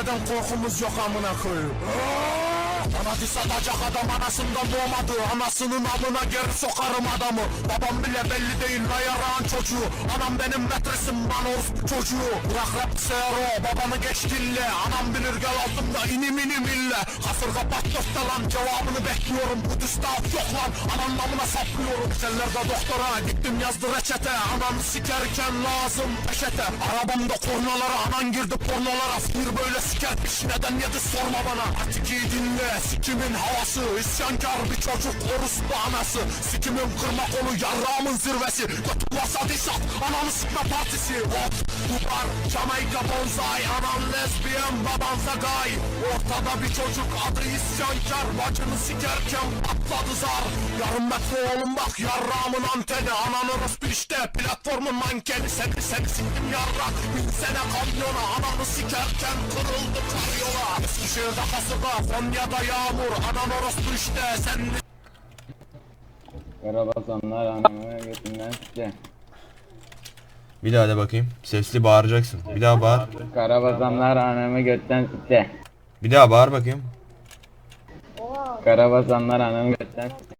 kimseden korkumuz yok amına koyayım. Diss atacak adam anasından doğmadı. Anasının amına geri sokarım adamı. Babam bile belli değil la yarağın çocuğu. Anam benim metresim bana orospu çocuğu. Bırak rap sero babanı geç dille Anam bilir gel altımda inim inim ille. Kasırga patlattı lan cevabını bekliyorum. Bu düstaf yok lan ananın amına saplıyorum. Sellerde doktora gittim yazdı reçete. Ananı sikerken lazım peşete. Arabamda kornalara anan girdi pornolara Fır böyle sikermiş neden yedi sorma bana. Artık iyi dinle sikimin havası? İsyankar bir çocuk orospu anası. Sikimin kırma kolu yarrağımın zirvesi. Götü varsa disat ananı sikme partisi. Hop duvar Jamaika bonsai Anan lezbiyen baban zagay. Ortada bir çocuk adı isyankar. Bacını sikerken patladı zar. Yarım metre oğlum bak yarrağımın anteni. Anan orospu işte platformun mankeni. Seni seni siktim yarrak. Bin sene kamyona Ananı sikerken kırıldı karyola Eskişehir'de kasırga Konya'da yağmur Anan orospu işte sen Karabazanlar anamı götünden size. Bir daha de bakayım. Sesli bağıracaksın. Bir daha bağır. Karabazanlar anamı götten size. Bir daha bağır bakayım. Karabazanlar anamı götten.